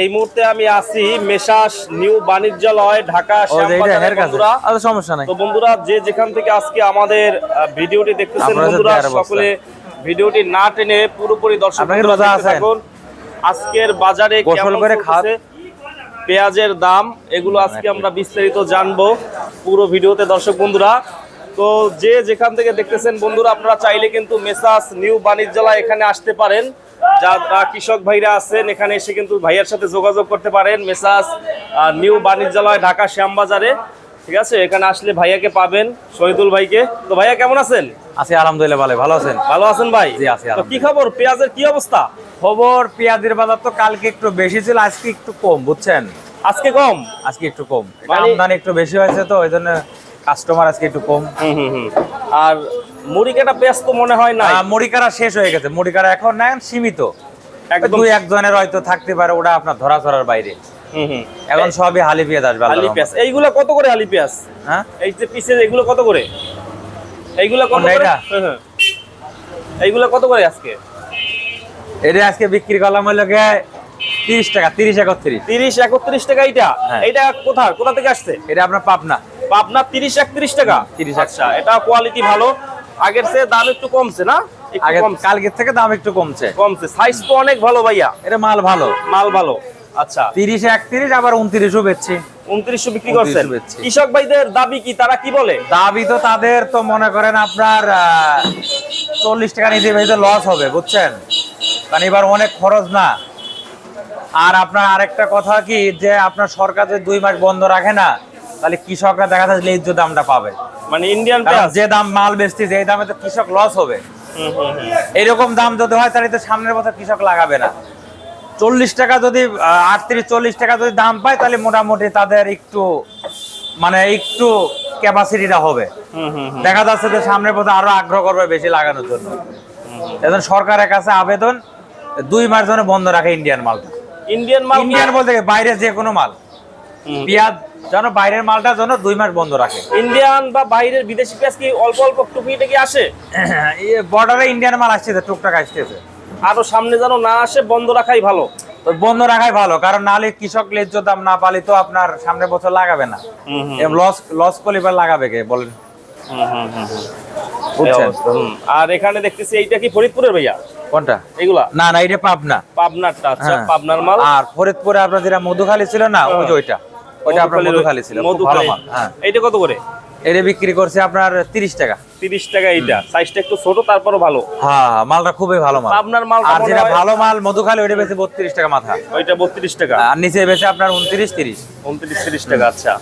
এই মুহূর্তে আমি আছি নিউ বাণিজ্যালয় ঢাকা আচ্ছা সমস্যা নাই তো বন্ধুরা যে যেখান থেকে আজকে আমাদের ভিডিওটি দেখতেছেন বন্ধুরা সকলে ভিডিওটি না টেনে পুরোপুরি দর্শক? থাকুন। আজকের বাজারে কেমন করে। পেঁয়াজের দাম এগুলো আজকে আমরা বিস্তারিত জানব পুরো ভিডিওতে দর্শক বন্ধুরা তো যে যেখান থেকে দেখতেছেন বন্ধুরা আপনারা চাইলে কিন্তু মেসাস নিউ বাণিজ্যালয় এখানে আসতে পারেন। যারা কৃষক ভাইরা আছেন এখানে এসে কিন্তু ভাইয়ার সাথে যোগাযোগ করতে পারেন মেসাস নিউ বাণিজ্যালয় ঢাকা শ্যামবাজারে। ঠিক আছে? এখানে আসলে ভাইয়াকে পাবেন শহীদুল ভাইকে। তো ভাইয়া কেমন আছেন? আছি আলহামদুলিল্লাহ ভালো ভালো আছেন? ভালো আছেন ভাই? জি, আছি, তো কি খবর? পেঁয়াজের কি অবস্থা? খবর পেঁয়াজের বাজার তো কালকে একটু বেশি ছিল আজকে একটু কম বুঝছেন? আজকে কম? আজকে একটু কম। মানে- আমদানি একটু বেশি হয়েছে তো ওই জন্য কাস্টমার আজকে একটু কম। আর মুড়ি কাটা পেঁয়াজ তো মনে হয় না মুড়িকারা শেষ হয়ে গেছে। মুড়িকারা এখন না সীমিত। দুই একজনের হয়তো থাকতে পারে ওটা আপনার ধরা ধরার বাইরে। এখন সবই হালি পেঁয়াজ আসবে আল্লাহর পেঁয়াজ রহমতে। এইগুলা কত করে আলি পেঁয়াজ হ্যাঁ? এই যে পিসে এগুলো কত করে? এইগুলা কত করে? এটা? হ্যাঁ, হ্যাঁ। কত করে আজকে? এটা আজকে বিক্রি করলাম হলো তিরিশ টাকা তিরিশ একত্রিশ। তিরিশ একত্রিশ টাকা এইটা? হ্যাঁ। এইটা কোথা কোথা থেকে আসছে? এটা আপনার পাবনা। আপনার তিরিশ একত্রিশ টাকা। 30 আচ্ছা এটা কোয়ালিটি ভালো। আগের চেয়ে দাম একটু কমছে না? কালকের থেকে দাম একটু কমছে। কমছে। সাইজ তো অনেক ভালো ভাইয়া। এটা মাল ভালো। মাল ভালো। আচ্ছা। তিরিশ একত্রিশ আবার উনত্রিশও বেচছি। উনত্রিশশো বিক্রি করছেন। কৃষক ভাইদের দাবি কি? তারা কি বলে? দাবি তো তাদের তো মনে করেন আপনার চল্লিশ টাকা নিতে ভেজে লস হবে বুঝছেন? কারণ এবার অনেক খরচ না। আর আপনার আরেকটা কথা কি? যে আপনার সরকার যে দুই মাস বন্ধ রাখে না তাহলে কৃষকরা দেখা যাচ্ছে ন্যায্য দামটা পাবে। মানে ইন্ডিয়ান যে দাম মাল বেচতেছে এই দামে তো কৃষক লস হবে। এরকম দাম যদি হয় তাহলে তো সামনের বছর কৃষক লাগাবে না। চল্লিশ টাকা যদি আটত্রিশ চল্লিশ টাকা যদি দাম পায় তাহলে মোটামুটি তাদের একটু মানে একটু ক্যাপাসিটিটা হবে। দেখা যাচ্ছে যে সামনের বছর আরও আগ্রহ করবে বেশি লাগানোর জন্য। এখন সরকারের কাছে আবেদন দুই মাস জন্য বন্ধ রাখে ইন্ডিয়ান মালটা। ইন্ডিয়ান মাল ইন্ডিয়ান বলতে বাইরে যে কোনো মাল। পেঁয়াজ যেন বাইরের মালটা যেন দুই মাস বন্ধ রাখে। ইন্ডিয়ান বা বাইরের বিদেশি পেঁয়াজ কি অল্প অল্প টুকিটা কি আসে? বর্ডারে ইন্ডিয়ান মাল আসতেছে টুকটাক আসতেছে। আরও সামনে যেন না আসে বন্ধ রাখাই ভালো। বন্ধ রাখাই ভালো কারণ নালে কৃষক ন্যায্য দাম না পালি তো আপনার সামনে বছর লাগাবে না। লস লস কলিবার লাগাবে কে বলেন। আর এখানে দেখতেছি এইটা কি ফরিদপুরের ভাইয়া? কোনটা? এগুলা না না এটা পাবনা। পাবনারটা আচ্ছা হ্যাঁ। পাবনার মাল। আর ফরিদপুরে আপনার যেটা মধুখালী ছিল না ওই যে ওইটা। ওইটা আপনার মধুখালী ছিল মধুখালী। হ্যাঁ। এইটা কত করে? এটা বিক্রি করছে আপনার তিরিশ টাকা। তিরিশ টাকা এইটা। সাইজটা একটু ছোট তারপরও ভালো। হ্যাঁ হ্যাঁ, মালটা খুবই ভালো মাল। আপনার মাল আর যেটা ভালো মাল মধুখালী ওইটা বেচে বত্রিশ টাকা মাথা। ওইটা বত্রিশ টাকা। আর নিচে বেচে আপনার উনত্রিশ তিরিশ। উনত্রিশ তিরিশ টাকা আচ্ছা।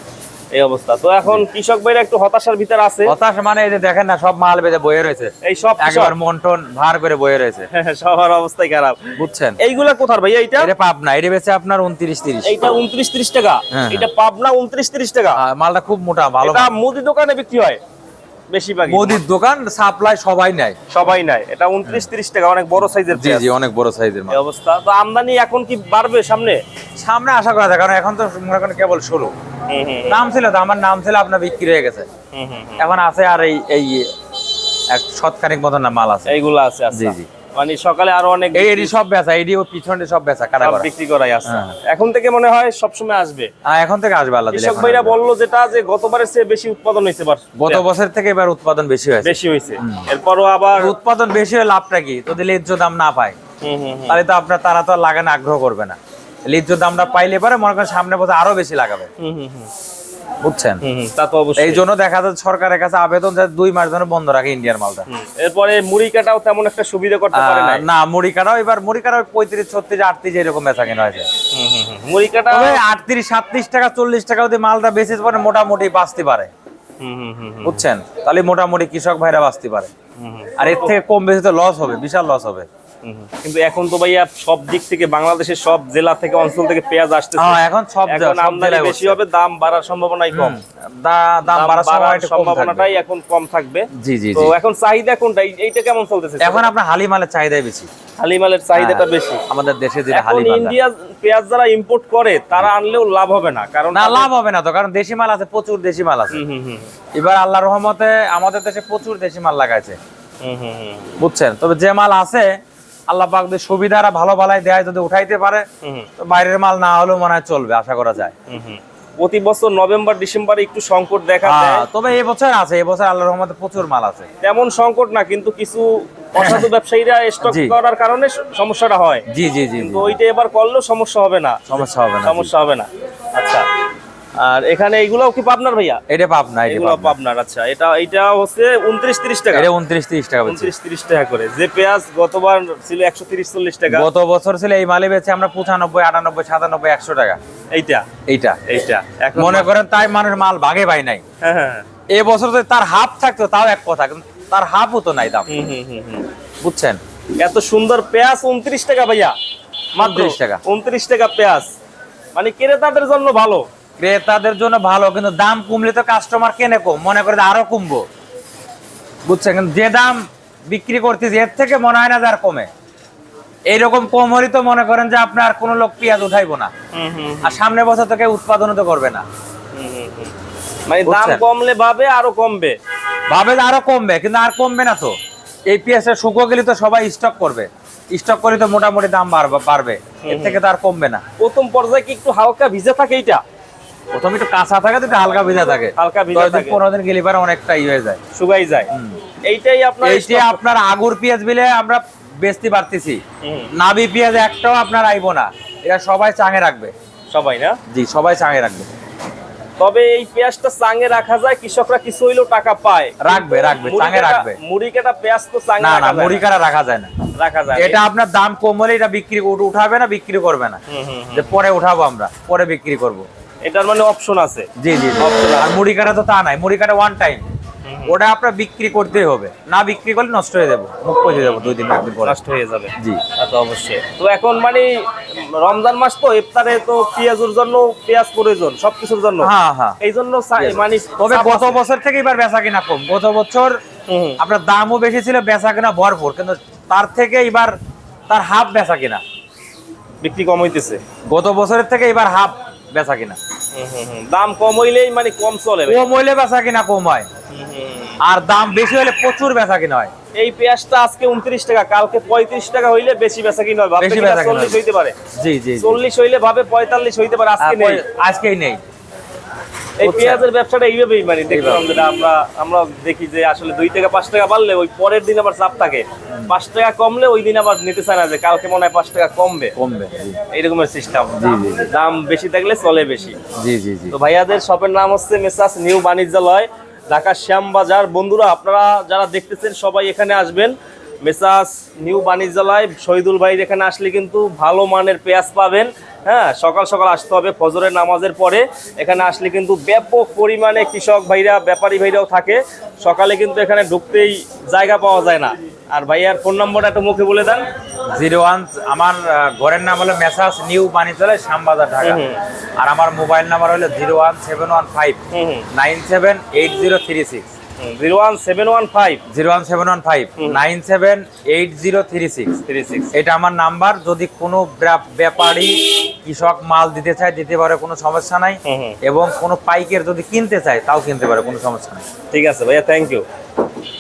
এই অবস্থা। তো এখন কৃষক ভাইরা একটু হতাশার ভিতরে আছে। হতাশ মানে এই যে দেখেন না সব মাল বেঁধে বয়ে রয়েছে। এই সব একবার মন্টন ভার করে বয়ে রয়েছে। সবার অবস্থাই খারাপ। বুঝছেন? এইগুলা কোথার ভাইয়া এইটা? এটা পাবনা এটা বেশি আপনার উনত্রিশ তিরিশ। এইটা উনত্রিশ ত্রিশ টাকা। হ্যাঁ, এটা পাবনা উনত্রিশ ত্রিশ টাকা। মালটা খুব মোটা ভালো এটা মুদি দোকানে বিক্রি হয় বেশিরভাগ মোদির দোকান সাপ্লাই সবাই নেয়। সবাই নাই এটা উনত্রিশ ত্রিশ টাকা অনেক বড় সাইজের জি জি অনেক বড় সাইজের মাল। অবস্থা। তো আমদানি এখন কি বাড়বে সামনে? সামনে আশা করা যায় কারণ এখন তো মনে করেন কেবল শুরু নাম ছিল তো আমার নাম ছিল আপনার বিক্রি হয়ে গেছে। এখন আছে আর এই এই এক শতখানিক মতন না মাল আছে। এইগুলো আছে আচ্ছা। জি, জি। মানে সকালে আরও অনেক এই এডি সব বেচা এডি ও পিছনে সব বেচা সব করা। বিক্রি করাই আছে। হ্যাঁ। এখন থেকে মনে হয় সবসময় আসবে। হ্যাঁ, এখন থেকে আসবে আল্লাহ দিলে কৃষক ভাইরা। বলল যেটা যে গতবারের চেয়ে বেশি উৎপাদন হয়েছে এবার গত বছর থেকে এবার উৎপাদন বেশি হয়েছে। বেশি হয়েছে। এরপরও আবার উৎপাদন বেশি হলে লাভটা কি? যদি ন্যায্য দাম না পায় হুম, হুম, হুম। তাহলে তো আপনার তারা তো লাগানো আগ্রহ করবে না। ন্যায্য দামটা পাইলে পরে মনে করেন সামনে বছর আরও বেশি লাগাবে। বুঝছেন? তা তো অবশ্যই। এই জন্য দেখা যাচ্ছে সরকারের কাছে আবেদন দুই মাস ধরে বন্ধ রাখে ইন্ডিয়ান মালটা। এরপরে মুড়ি কাটাও তেমন একটা সুবিধা করতে পারে না মুড়ি কাটাও এবার মুড়ি কাটাও পঁয়ত্রিশ ছত্রিশ আটত্রিশ এরকম বেচা কেনা হয়েছে। মুড়ি কাটা আটত্রিশ সাতত্রিশ টাকা চল্লিশ টাকা যদি মালটা বেশি পরে মোটামুটি বাঁচতে পারে। বুঝছেন? তাহলে মোটামুটি কৃষক ভাইরা বাঁচতে পারে। আর এর থেকে কম বেশি তো লস হবে বিশাল লস হবে। কিন্তু এখন তো ভাইয়া সব দিক থেকে বাংলাদেশের সব জেলা থেকে অঞ্চল থেকে পেঁয়াজ আসতেছে। হ্যাঁ এখন সব এখন আমদানি বেশি হবে দাম বাড়ার সম্ভাবনাই কম। দাম বাড়ার সময় একটু কম থাকবে। সম্ভাবনাটাই এখন কম থাকবে। জি জি তো এখন চাহিদা কোনটা? এইটা কেমন চলতেছে এখন আপনার হালি চাহিদাই বেশি। হালিমালের চাহিদাটা বেশি। আমাদের দেশে যেটা হালি ইন্ডিয়া পেঁয়াজ যারা ইম্পোর্ট করে তারা আনলেও লাভ হবে না কারণ না লাভ হবে না তো কারণ দেশি মাল আছে প্রচুর দেশি মাল আছে। এবার আল্লাহ রহমতে আমাদের দেশে প্রচুর দেশি মাল লাগাইছে। বুঝছেন? তবে যে মাল আছে আল্লাহ পাক যদি সুবিধারা ভালো ভালাই দেয় যদি উঠাইতে পারে তো বাইরের মাল না হলেও মনে হয় চলবে আশা করা যায়। প্রতি বছর নভেম্বর ডিসেম্বরে একটু সংকট দেখা হ্যাঁ, দেয়। তবে এই বছর আছে এই বছর আল্লাহর রহমতে প্রচুর মাল আছে। তেমন সংকট না কিন্তু কিছু অসাধু ব্যবসায়ীরা স্টক করার কারণে সমস্যাটা হয়। জি জি জি জি। কিন্তু ওইটা এবার করলেও সমস্যা হবে না। সমস্যা হবে না সমস্যা হবে না। আচ্ছা। আর এখানে এইগুলাও কি পাবনার ভাইয়া? এটা পাবনা এগুলো পাবনার আচ্ছা। এটা এটা হচ্ছে উনত্রিশ তিরিশ টাকা। এটা উনত্রিশ তিরিশ টাকা উনত্রিশ তিরিশ টাকা করে। যে পেঁয়াজ গতবার ছিল একশো তিরিশ চল্লিশ টাকা। গত বছর ছিল এই মালে বেচে আমরা পঁচানব্বই আটানব্বই সাতানব্বই একশো টাকা। এইটা? এইটা। এইটা। মনে করেন তাই মানুষ মাল ভাগে পাই নাই। হ্যাঁ হ্যাঁ হ্যাঁ। এ বছর যদি তার হাফ থাকতো তাও এক কথা তার হাফ হতো নাই দাম। বুঝছেন? এত সুন্দর পেঁয়াজ উনত্রিশ টাকা ভাইয়া। মাত্র 29 টাকা। উনত্রিশ টাকা পেঁয়াজ। মানে ক্রেতাদের জন্য ভালো। ক্রেতাদের জন্য ভালো কিন্তু দাম কমলে তো কাস্টমার কেনে কম মনে করে আরও কমবো। বুঝছেন? কিন্তু যে দাম বিক্রি করতেছি এর থেকে মনে হয় না যে আর কমে। এইরকম কম হলে তো মনে করেন যে আপনার কোনো লোক পেঁয়াজ উঠাইবো না। আর সামনে বছর থেকে উৎপাদনও তো করবে না। মানে দাম কমলে ভাবে আরও কমবে। ভাবে আরও কমবে কিন্তু আর কমবে না তো। এই পেঁয়াজটা শুকো গেলে তো সবাই স্টক করবে। স্টক করে তো মোটামুটি দাম বাড়বে বাড়বে। এর থেকে তো আর কমবে না। প্রথম পর্যায়ে কি একটু হালকা ভিজে থাকে এইটা? প্রথমে একটু কাঁচা থাকে একটু হালকা ভিজা থাকে। হালকা ভিজা থাকে। পনেরো দিন গেলে পরে অনেকটা ই হয়ে যায়। শুকাই যায়। এইটাই আপনার এইটি stock- আপনার আগুর পেঁয়াজ বিলে আমরা বেচতে পারতেছি। নাবি পেঁয়াজ একটাও আপনার আইবো না। এটা সবাই চাঙে রাখবে। সবাই না? জি সবাই চাঙে রাখবে। তবে এই পেঁয়াজটা চাঙে রাখা যায় কৃষকরা কিছু হইলেও টাকা পায়। রাখবে রাখবে চাঙে রাখবে। মুড়ি কাটা পেঁয়াজ তো চাঙে না না মুড়ি কাটা রাখা যায় না। রাখা যায় এটা আপনার দাম কম হলে এটা বিক্রি উঠাবে না বিক্রি করবে না। যে পরে উঠাবো আমরা পরে বিক্রি করব। এটার মানে অপশন আছে। জি জি। আর মুড়ি কাটা তো তা নাই মুড়ি কাটা ওয়ান টাইম ওটা আপনার বিক্রি করতেই হবে। না বিক্রি করলে নষ্ট হয়ে যাব। মুখ পচে যাব দুই দিন একদিন পরে। নষ্ট হয়ে যাবে। জি। তা তো অবশ্যই। তো এখন মানে রমজান মাস তো ইফতারে তো পেঁয়াজের জন্য পেঁয়াজ প্রয়োজন সবকিছুর জন্য। হ্যাঁ হ্যাঁ। এই জন্য মানে তবে গত বছর থেকে এবার বেচা কিনা কম। গত বছর। আপনার দামও বেশি ছিল বেচা কিনা ভরপুর। কিন্তু তার থেকে এবার তার হাফ বেচা কিনা। বিক্রি কম হইতেছে। গত বছরের থেকে এবার হাফ বেচা কিনা। দাম কম হইলেই মানে কম চলে কম হইলে বেচা কিনা কম হয়। আর দাম বেশি হলে প্রচুর বেচা কিনা হয়। এই পেঁয়াজটা আজকে উনত্রিশ টাকা কালকে পঁয়ত্রিশ টাকা হইলে বেশি বেচা কিনা হয় চল্লিশ হইতে পারে? জি জি জি। চল্লিশ হইলে ভাবে পঁয়তাল্লিশ হইতে পারে আজকে নেই। আজকেই নেই। এই পেঁয়াজের ব্যবসাটা এইভাবেই মানে দেখলাম যেটা আমরা আমরা দেখি যে আসলে দুই টাকা পাঁচ টাকা বাড়লে ওই পরের দিন আবার চাপ থাকে। পাঁচ টাকা কমলে ওই দিন আবার নিতে চায় না যে কালকে মনে হয় পাঁচ টাকা কমবে। কমবে এইরকমের সিস্টেম। দাম বেশি থাকলে চলে বেশি। জি জি জি। তো ভাইয়াদের শপের নাম হচ্ছে মেসাস নিউ বাণিজ্যালয় ঢাকা শ্যামবাজার বন্ধুরা আপনারা যারা দেখতেছেন সবাই এখানে আসবেন। মেসাস নিউ বাণিজ্যালয় শহীদুল ভাইয়ের এখানে আসলে কিন্তু ভালো মানের পেঁয়াজ পাবেন। হ্যাঁ সকাল সকাল আসতে হবে ফজরের নামাজের পরে। এখানে আসলে কিন্তু ব্যাপক পরিমাণে কৃষক ভাইরা ব্যাপারী ভাইরাও থাকে। সকালে কিন্তু এখানে ঢুকতেই জায়গা পাওয়া যায় না। আর ভাইয়ার ফোন নম্বরটা একটু মুখে বলে দেন। জিরো ওয়ান আমার ঘরের নাম হলো মেসাস নিউ বাণিজ্যালয় শ্যামবাজার ঢাকা। আর আমার মোবাইল নাম্বার হলো zero one seven one five nine seven eight zero three six. Zero one seven one five. Zero one seven one five nine seven eight zero three six. Three six. এটা আমার number. যদি কোনো ব্যাপারী কৃষক মাল দিতে চায় দিতে পারে কোনো সমস্যা নাই। এবং কোনো পাইকের যদি কিনতে চায় তাও কিনতে পারে কোনো সমস্যা নাই। ঠিক আছে ভাইয়া থ্যাংক ইউ